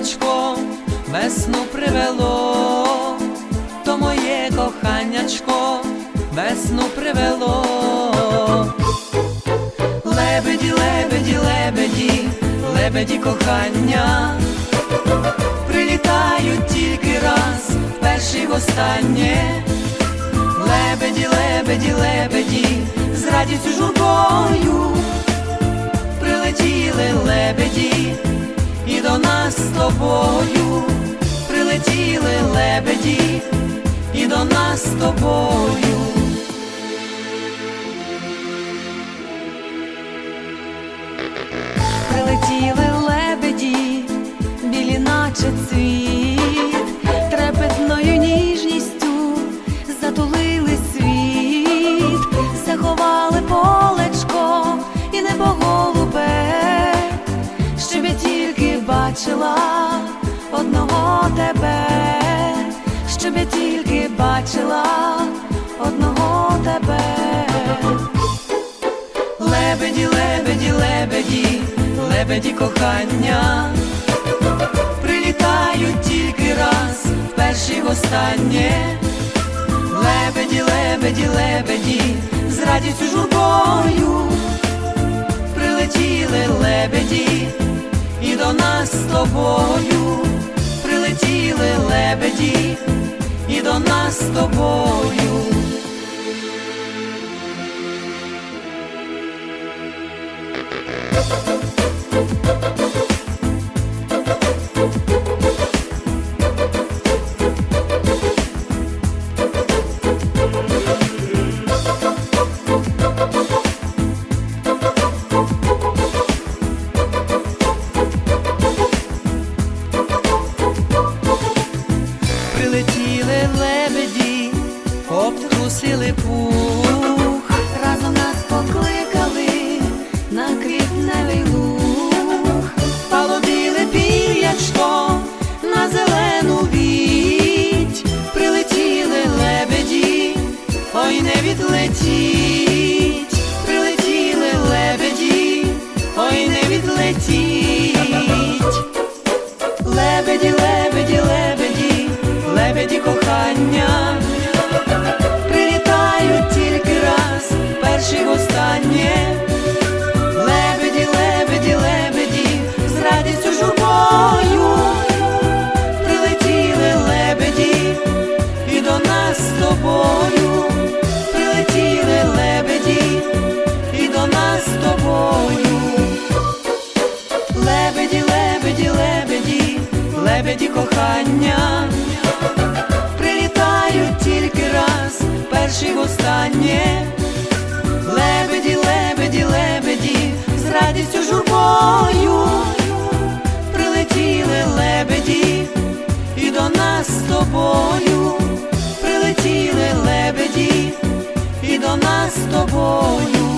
коханнячко весну привело, то моє коханнячко весну привело. Лебеді, лебеді, лебеді, лебеді кохання, прилітають тільки раз, вперше й востаннє. Лебеді, лебеді, лебеді, з радістю журбою прилетіли лебеді, і до нас з тобою прилетіли лебеді, і до нас з тобою. Прилетіли лебеді, білі наче цвіт, бачила одного тебе. Лебеді, лебеді, лебеді, лебеді кохання, прилітають тільки раз, вперше й востаннє. Лебеді, лебеді, лебеді, з радістю журбою прилетіли лебеді, і до нас з тобою прилетіли лебеді, до нас з тобою. Не відлетіть, тобою прилетіли лебеді, і до нас з тобою.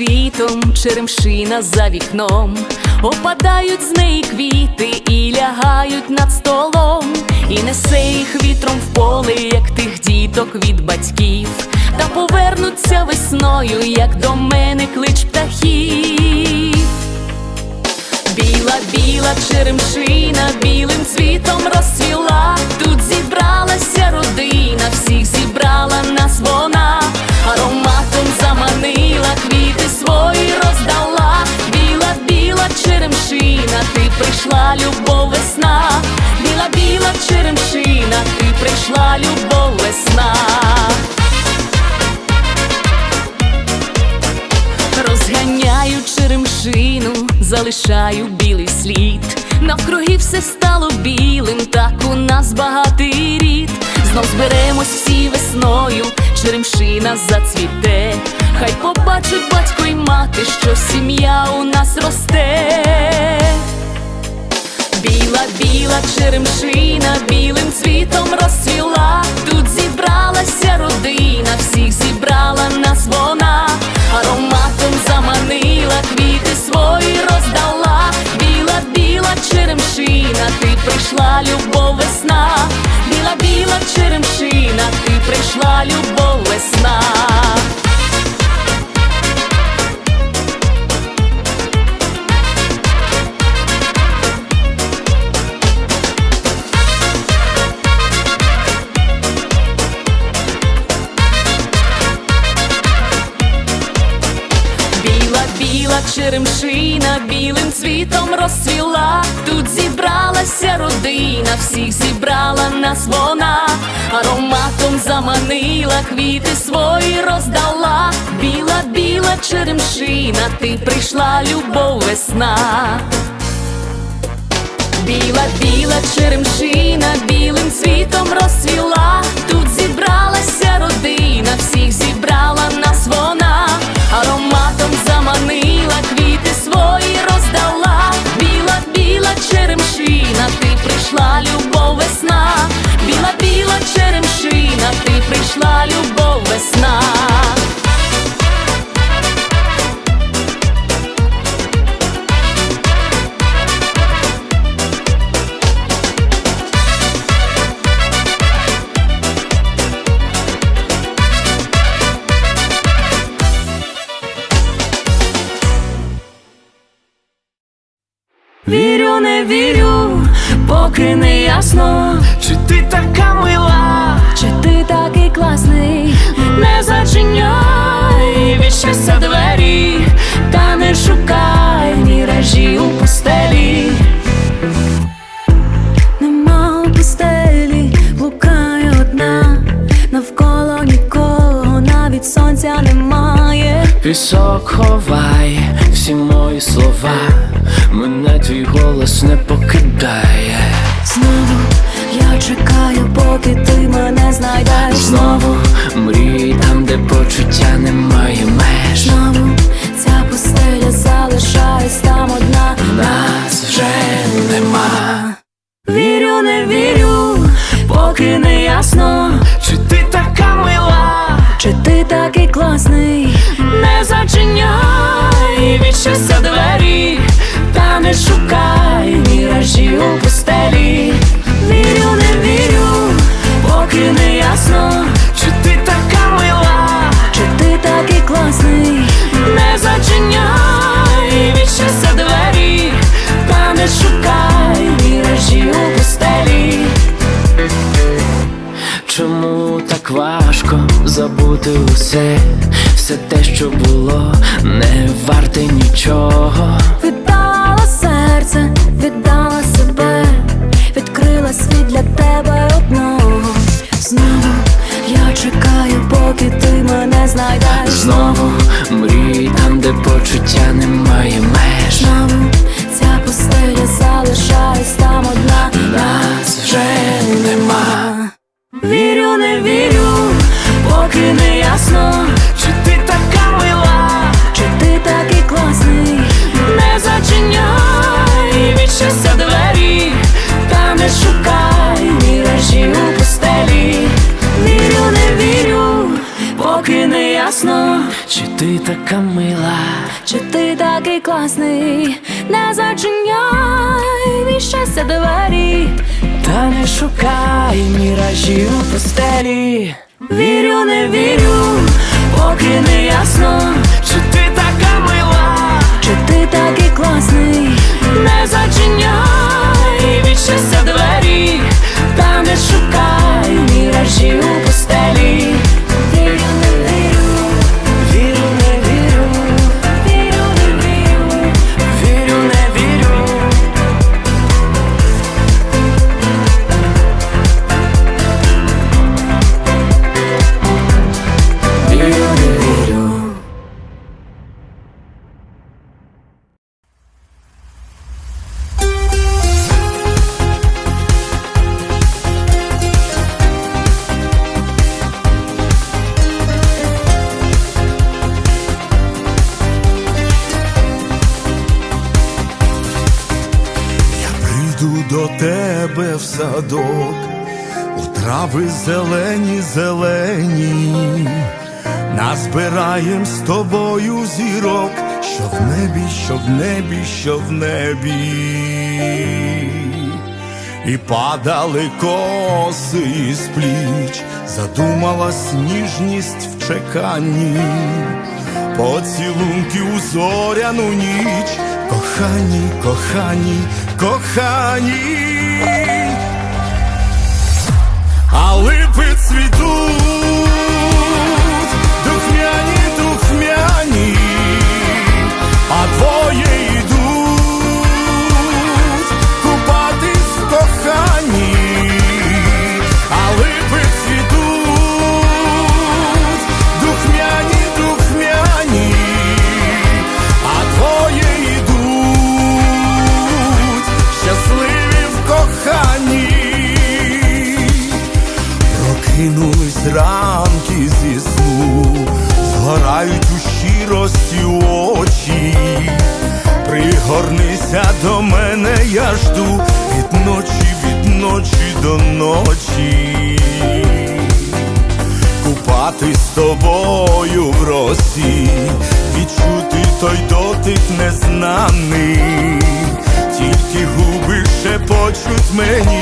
Білим черемшина за вікном, опадають з неї квіти і лягають над столом, і несе їх вітром в поле, як тих діток від батьків, та повернуться весною, як до мене клич птахів. Біла, біла черемшина білим цвітом розцвіла. Тут зібралася родина, всіх зібрала нас вона, ароматом заманила, квіти свої роздала. Біла, біла черемшина, ти прийшла, любов весна. Біла, біла черемшина, ти прийшла, любов весна. Розганяю черемшину, залишаю білий слід. Навкруги все стало білим, так у нас багатий рід. Знов зберемось всі весною, черемшина зацвіте. Хай побачать батько й мати, що сім'я у нас росте. Біла, біла черемшина білим цвітом розцвіла. Тут зібралася родина, всіх зібрала нас вона, ароматом заманила, квіти свої роздала. Біла, біла черемшина, ти прийшла, любов весна. Біла, біла черемшина, ти прийшла, любов весна. Біла, біла черемшина білим цвітом розцвіла. Тут зібралася родина, всіх зібрала нас вона, ароматом заманила, квіти свої роздала. Біла, біла черемшина, ти прийшла, любов весна. Біла, біла черемшина білим цвітом розцвіла. Тут зібралася родина, всіх зібрала нас вона, ароматом заманила, квіти чи ти така мила, чи ти такий класний, не зачиняй від щастя двері, та не шукай міражі у пустелі. Нема у пустелі, блукає одна, навколо нікого, навіть сонця немає. Пісок ховай всі мої слова, мене твій голос не покидає. Знову я чекаю, поки ти мене знайдеш. Знову мрій там, де почуття немає меж. Знову ця постеля залишаюсь там одна. Нас вже нема. Вірю, не вірю, поки не ясно, Чи ти така мила? чи ти такий класний. Не зачиняй від щастя двері, та не шукай міражі у постелі. Ясно, Чи ти така мила? чи ти такий класний. Не зачиняй від двері, та не шукай міражі у постелі. Вірю, не вірю, поки не ясно, Чи ти така мила? чи ти такий класний. Не зачиняй щастя двері. Та не шукай міражі у пустелі. Вірю, не вірю, поки не ясно, Чи ти така мила? чи ти такий з тобою зірок, що в небі, що в небі, що в небі, і падали коси із пліч, задумалась ніжність в чеканні. Поцілунки у зоряну ніч, кохані, кохані, кохані, а липи цвітуть, me